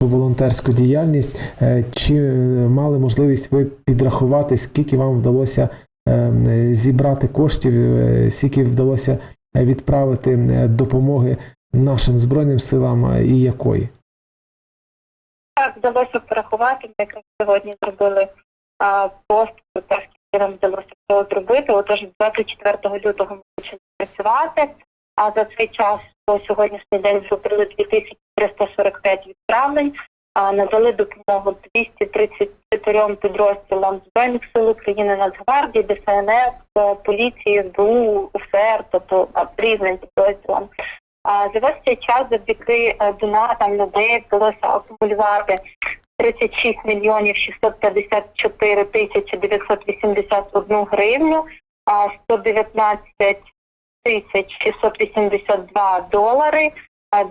волонтерську діяльність. Е, Чи е, мали можливість ви підрахувати, скільки вам вдалося е, зібрати коштів, скільки вдалося відправити допомоги нашим збройним силам і якої? Так, вдалося порахувати. Ми якраз сьогодні зробили а, пост про те, скільки нам вдалося цього зробити. Отож, 24 лютого ми почали працювати. А за цей час по сьогоднішній день зробили 2345 відправлень. Надали допомогу 234 підрозділам Збройних сил України, Нацгвардії, ДСНС, поліції, СБУ, УФР, тобто різним підрозділам. А за весь цей час завдяки е, донатам людей вдалося акумулювати 36 мільйонів 654 тисячі 981 гривню, а 119 тисяч 682 долари,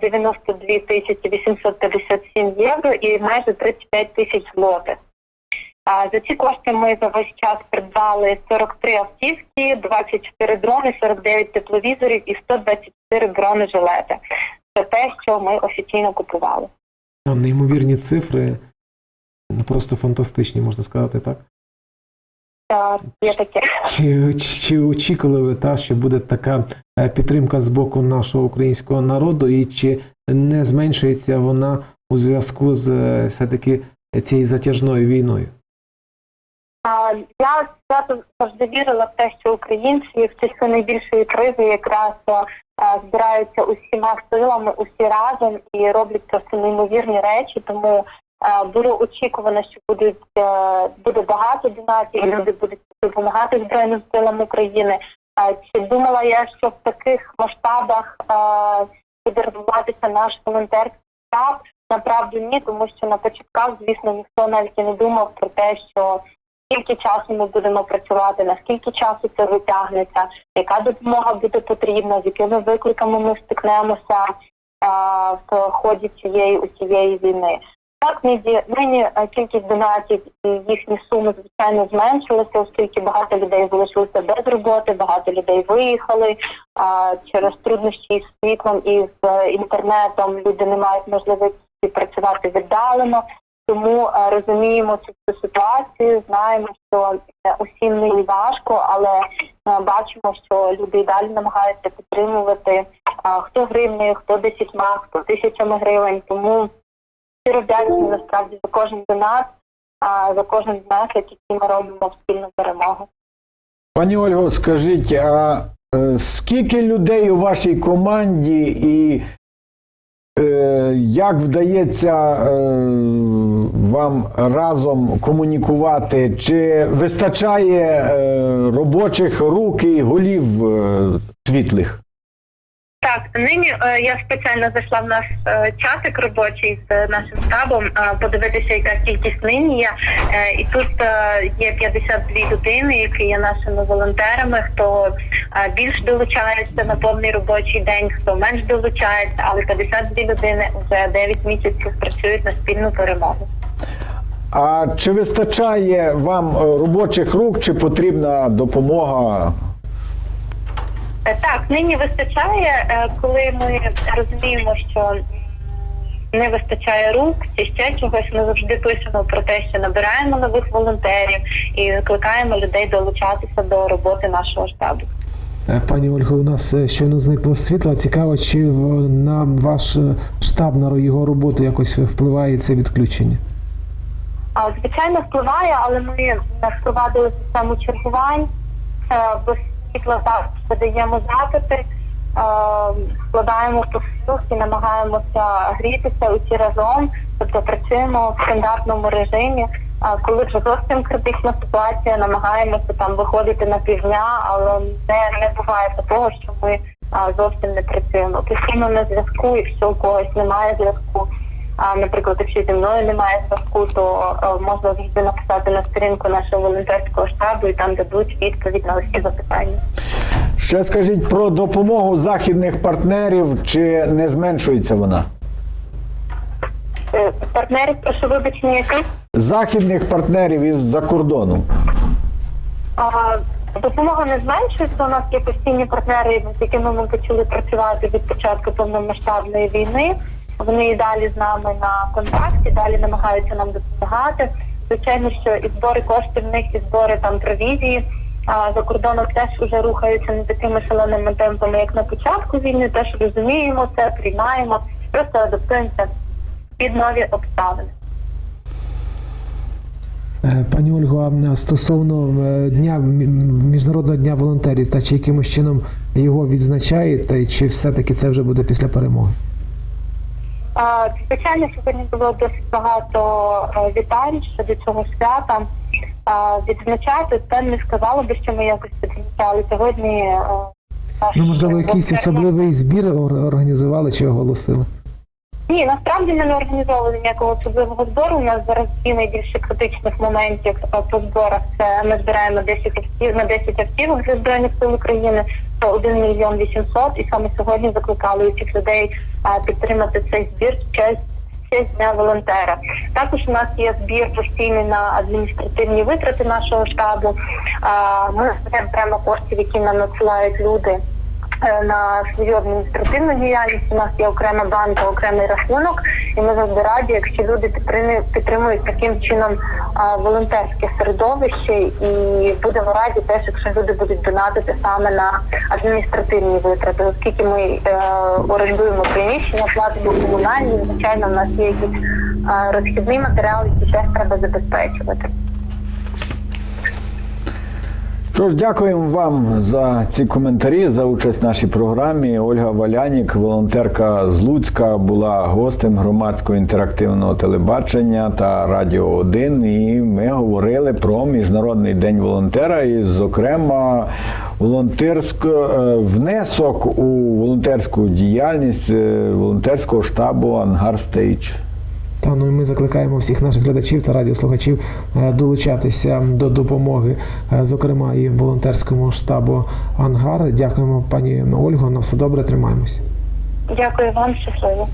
92 тисячі 857 євро і майже 35 тисяч злотих. За ці кошти ми за весь час придбали 43 автівки, 24 дрони, 49 тепловізорів і 124 бронежилети. Це те, що ми офіційно купували. Неймовірні цифри, просто фантастичні, можна сказати, так? Та є таке. Чи, чи, чи очікували ви та, що буде така е, підтримка з боку нашого українського народу, і чи не зменшується вона у зв'язку з е, все-таки цією затяжною війною? Я свято завжди вірила в те, що українці в часи найбільшої кризи якраз збираються усіма силами, усі разом і роблять просто неймовірні речі. Тому було очікувано, що будуть е, буде багато донатів, люди будуть допомагати Збройним силам України. Чи думала я, що в таких масштабах буде розвиватися наш волонтерський штаб? Направду ні, тому що на початках, звісно, ніхто навіть і не думав про те, що скільки часу ми будемо працювати, наскільки часу це витягнеться, яка допомога буде потрібна, з якими викликами ми стикнемося в ході цієї усієї війни. Так, нині, е, кількість донатів і їхні суми звичайно зменшилися, оскільки багато людей залишилися без роботи, багато людей виїхали а, через труднощі із світлом і з е, інтернетом. Люди не мають можливості працювати віддалено. Тому е, розуміємо цю, цю ситуацію, знаємо, що усім нині важко, але бачимо, що люди і далі намагаються підтримувати хто гривнею, хто десятьма, хто тисячами гривень. Тому щиро вдячні насправді за кожен донат, а за кожен внесок, який ми робимо спільну перемогу. Пані Ольго, скажіть, а е, скільки людей у вашій команді і е, як вдається е, вам разом комунікувати? Чи вистачає е, робочих рук і голів е, світлих? Так, нині е, я спеціально зайшла в наш е, чатик робочий з е, нашим штабом, е, подивитися, яка кількість нині є. Е, і тут е, є 52 людини, які є нашими волонтерами. Хто е, більш долучається на повний робочий день, хто менш долучається, але 52 людини вже 9 місяців працюють на спільну перемогу. А чи вистачає вам е, робочих рук, чи потрібна допомога? Е, Так, нині вистачає, е, коли ми розуміємо, що не вистачає рук чи ще чогось. Ми завжди пишемо про те, що набираємо нових волонтерів і закликаємо людей долучатися до роботи нашого штабу. Е, Пані Ольго, у нас щойно зникло світло. Цікаво, чи на ваш штаб, на його роботу якось впливає це відключення? А звичайно впливає, але ми не впровадили систему чергувань. Без завжди видаємо запити, складаємо посилки, намагаємося грітися усі разом, тобто працюємо в стандартному режимі. Коли вже зовсім критична ситуація, намагаємося там виходити на півдня, але не, не буває такого, що ми а, зовсім не працюємо. Постійно на зв'язку, якщо у когось немає зв'язку. А, наприклад, якщо зі мною немає зв'язку, то е, можна завжди написати на сторінку нашого волонтерського штабу і там дадуть відповідь на усі запитання. Ще скажіть про допомогу західних партнерів, чи не зменшується вона? Е, Партнерів, прошу вибачення, яких Західних партнерів із-за кордону. А, Допомога не зменшується. У нас є постійні партнери, з якими ми почали працювати від початку повномасштабної війни. Вони і далі з нами на контакті, далі намагаються нам допомагати. Звичайно, що і збори коштів в них, і збори там провізії. А за кордоном теж вже рухаються не такими шаленими темпами, як на початку війни. Теж розуміємо це, приймаємо, просто адаптуємося під нові обставини. Е, Пані Ольго, стосовно е, дня міжнародного дня волонтерів, та чи якимось чином його відзначаєте, чи все-таки це вже буде після перемоги? Звичайно, сьогодні було досить багато е, вітань щодо цього свята. Відзначати це не сказала би, що ми якось відзначали сьогодні. е, Ну, можливо, якийсь особливий збір організували чи оголосили? Ні, насправді ми не організовували ніякого особливого збору. У нас зараз дві найбільше критичних моментів по зборах. Це ми збираємо 10 автів на 10 автівок для збройних сил України. Це 1 мільйон 800. І саме сьогодні закликали усіх людей підтримати цей збір в честь дня волонтера. Також у нас є збір постійний на адміністративні витрати нашого штабу. Ми прямо коштів, які нам надсилають люди на свою адміністративну діяльність. У нас є окрема банка, окремий рахунок, і ми завжди раді, якщо люди підтримують, таким чином волонтерське середовище, і будемо раді теж, якщо люди будуть донатити саме на адміністративні витрати, оскільки ми е, орендуємо приміщення, платимо комунальні, звичайно, в нас є якісь е, розхідний матеріал, який теж треба забезпечувати. Що ж, дякуємо вам за ці коментарі, за участь в нашій програмі. Ольга Валянік, волонтерка з Луцька, була гостем громадського інтерактивного телебачення та Радіо 1. І ми говорили про Міжнародний день волонтера і, зокрема, волонтерсько, е, внесок у волонтерську діяльність е, волонтерського штабу Ангар Стейдж. Та ну і ми закликаємо всіх наших глядачів та радіослухачів е, долучатися до допомоги, е, зокрема і волонтерському штабу Ангар. Дякуємо, пані Ольго. На все добре, тримаємось. Дякую вам, щасливо.